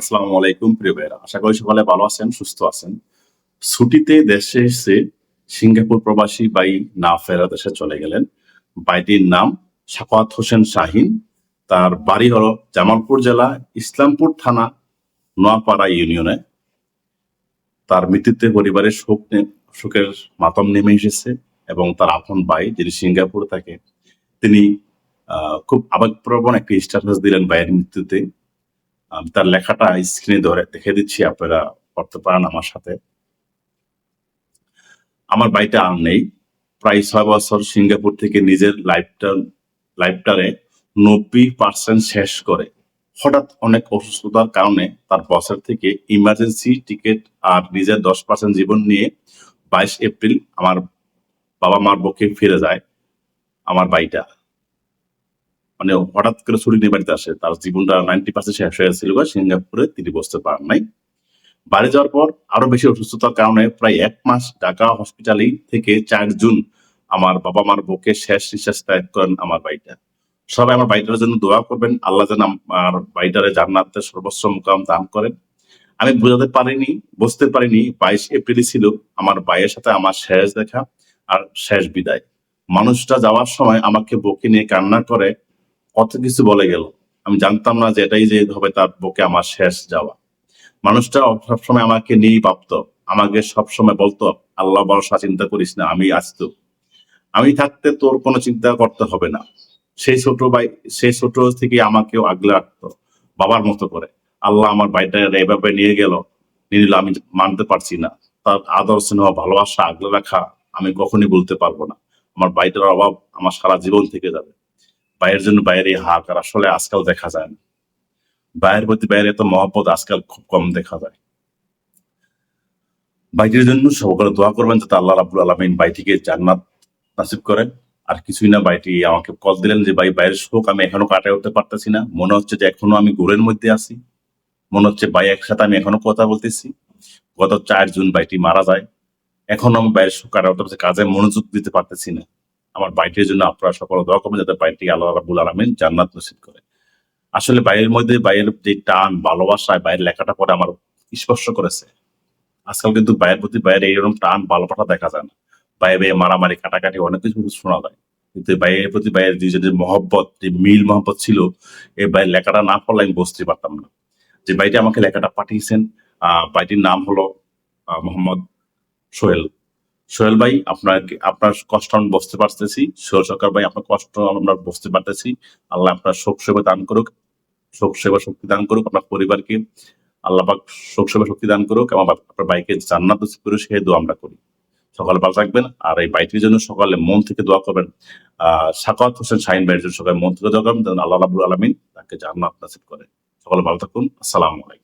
আসসালামু আলাইকুম, প্রিয় ভাইরা আশা করি সকলে ভালো আছেন, সুস্থ আছেন। ছুটিতে দেশে এসে সিঙ্গাপুর প্রবাসী বাই না ফেরা দেশে চলে গেলেন। বাইটির নাম সাফাত হোসেন শাহিন। তার বাড়ি হলো জামালপুর জেলা, ইসলামপুর থানা, নোয়াপাড়া ইউনিয়নে। তার মৃত্যুতে পরিবারের শোক শোকের মাতম নেমে এসেছে এবং তার আপন ভাই, যিনি সিঙ্গাপুর থাকে, তিনি খুব আবেগপ্রবণ একটি স্ট্যাটাস দিলেন ভাইয়ের মৃত্যুতে। তার লেখাটা স্ক্রিনে ধরে দেখে দিচ্ছি, আপনারা পড়তে পারেন আমার সাথে। আমার বাড়িটা আর নেই। প্রায় ছয় বছর সিঙ্গাপুর থেকে নিজের লাইফটা, লাইফটারে নব্বই পার্সেন্ট শেষ করে। হঠাৎ অনেক অসুস্থতার কারণে তার বছর থেকে ইমার্জেন্সি টিকিট আর নিজের দশ পার্সেন্ট জীবন নিয়ে বাইশ এপ্রিল আমার বাবা মার পক্ষে ফিরে যায় আমার বাড়িটা। মানে হঠাৎ করে ছুটি নিয়ে বাড়িতে আসে, তার জীবনটা নাইনটি পার্সেন্ট শেষ হয়ে ছিল সিঙ্গাপুরে তিনি বসতে পারেন নাই। বাড়ি যাওয়ার পর আরও বেশি অসুস্থতার কারণে প্রায় এক মাস ঢাকা হসপিটালে থেকে চার জুন আমার বাবা মার বুকে শেষ নিঃশ্বাস ত্যাগ করেন আমার বাড়িটা সবাই আমার বাড়িটার জন্য দোয়া করবেন, আল্লাহ যেন আমার বাড়িটারে জান্নাতের সর্বোচ্চ মুকাম দান করেন। আমি বোঝাতে পারিনি, বুঝতে পারিনি, বাইশ এপ্রিল ছিল আমার ভাইয়ের সাথে আমার শেষ দেখা আর শেষ বিদায়। মানুষটা যাওয়ার সময় আমাকে বকে নিয়ে কান্না করে কত কিছু বলে গেল। আমি জানতাম না যে এটাই যে হবে তার বুকে আমার শেষ যাওয়া। মানুষটা সবসময় আমাকে নিয়েই ভাবতো। আমাকে সবসময় বলতো, আল্লাহ ভরসা চিন্তা করিস না, আমি আসতো আমি থাকতে তোর কোনো চিন্তা করতে হবে না। সেই ছোট ভাই সেই ছোট থেকে আমাকেও আগলে রাখতো, বাবার মতো করে। আল্লাহ আমার ভাইটা এভাবে নিয়ে গেল। নিয়ে আমি মানতে পারছি না। তার আদর, স্নেহ, ভালোবাসা আগলে রাখা আমি কখনই বলতে পারব না। আমার ভাইটার অভাব আমার সারা জীবন থেকে যাবে। ভাইয়ের জন্য বাইরে হাহাকার আসলে আজকাল দেখা যায় না। ভাইয়ের প্রতি ভাইয়ের এত মহব্বত আজকাল খুব কম দেখা যায়। বাইটির জন্য সকলে দোয়া করবেন যাতে আল্লাহ রাবুল আলমিন বাইটিকে জান্নাত নাসিব করেন। আর কিছুই না বাইটি আমাকে কল দিলেন যে, ভাই বাইরের শোক, আমি এখনও কাটায় উঠতে পারতেছি না। মনে হচ্ছে যে, এখনও আমি ঘোরের মধ্যে আছি। মনে হচ্ছে ভাই, একসাথে আমি এখনও কথা বলতেছি। গত চার জুন বাইটি মারা যায়। এখনও আমি বাইরের শোক কাটায় উঠতে পারছি কাজে মনোযোগ দিতে পারতেছি না। আমার বাইটির জন্য আপনারা সকল দোয়া করবেন যাতে বাইটি আল্লাহ রাবুল আলমিন জান্নাত নসিব করে। আসলে বাইরের মধ্যে বাইরের যে টান ভালোবাসায় বাইরের লেখাটা পরে আমার স্পর্শ করেছে। আজকাল কিন্তু বাইরের প্রতি বাইরে এইরকম টান ভালোবাসা দেখা যায় না। বাইরে বাইরে মারামারি, কাটাকাটি, অনেক কিছু শোনা যায়। কিন্তু বাইরের প্রতি বাইরের যে যে মহব্বত, যে মিল মহব্বত ছিল, এই বাইরের লেখাটা না পড়লে আমি বুঝতে পারতাম না। যে বাইরে আমাকে লেখাটা পাঠিয়েছেন, আহ, বাইটির নাম হলো মোহাম্মদ সোহেল। সোহেল ভাই আপনার আপনার কষ্ট আমি বুঝতে পারতেছি। সোহেল সরকার ভাই, আপনার কষ্ট আমরা বুঝতে পারতেছি। আল্লাহ আপনার শোক সেবা দান করুক। শোক সেবা শক্তি দান করুক আপনার পরিবারকে। আল্লাহ পাক শোক সেবা শক্তি দান করুক এবং আপনার বাইকে জান্নাত করুক, সেই দোয়া আমরা করি। সকালে ভালো থাকবেন আর এই বাইটির জন্য সকালে মন থেকে দোয়া করবেন। আহ, সাকাত হোসেন শাহিন ভাইয়ের জন্য সকালে মন থেকে দোয়া করবেন। আল্লাহ রাবুল আলমিন তাকে জান্নাত নাসিব করে। সকালে ভালো থাকুন। আসসালামু আলাইকুম।